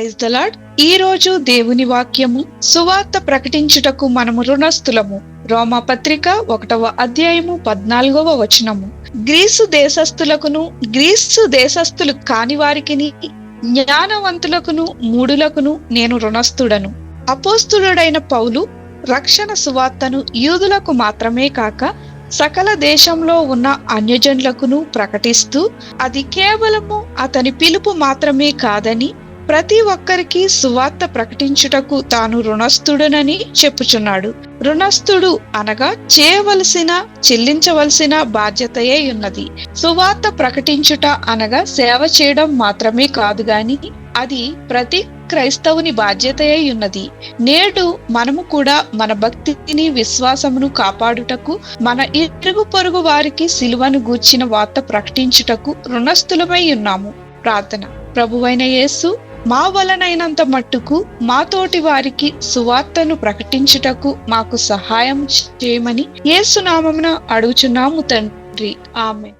Praise the Lord ఈ రోజు దేవుని వాక్యము సువార్త ప్రకటించుటకు మనము రుణస్థులము. రోమా పత్రిక ఒకటవ అధ్యాయము పద్నాలుగవ వచనము. గ్రీసు దేశస్థులకును గ్రీసు దేశస్థులు కాని వారికిని జ్ఞానవంతులకును మూడులకును నేను రుణస్థుడను. అపోస్తుడైన పౌలు రక్షణ సువార్తను యూదులకు మాత్రమే కాక సకల దేశంలో ఉన్న అన్యజనులకును ప్రకటిస్తూ అది కేవలము అతని పిలుపు మాత్రమే కాదని ప్రతి ఒక్కరికి సువార్త ప్రకటించుటకు తాను రుణస్థుడునని చెప్పుచున్నాడు. రుణస్థుడు అనగా చేయవలసిన చెల్లించవలసిన బాధ్యతయే ఉన్నది. సువార్త ప్రకటించుట అనగా సేవ చేయడం మాత్రమే కాదు గాని అది ప్రతి క్రైస్తవుని బాధ్యతయే ఉన్నది. నేడు మనము కూడా మన భక్తిని విశ్వాసమును కాపాడుటకు మన ఇరుగు పొరుగు వారికి సిలువను గూర్చిన వార్త ప్రకటించుటకు రుణస్థులమై ఉన్నాము. ప్రార్థన. ప్రభువైన యేసు మా వలనైనంత మట్టుకు మా తోటి వారికి సువార్తను ప్రకటించుటకు మాకు సహాయం చేయమని ఏసునామమున అడుగుచున్నాము తండ్రి. ఆమె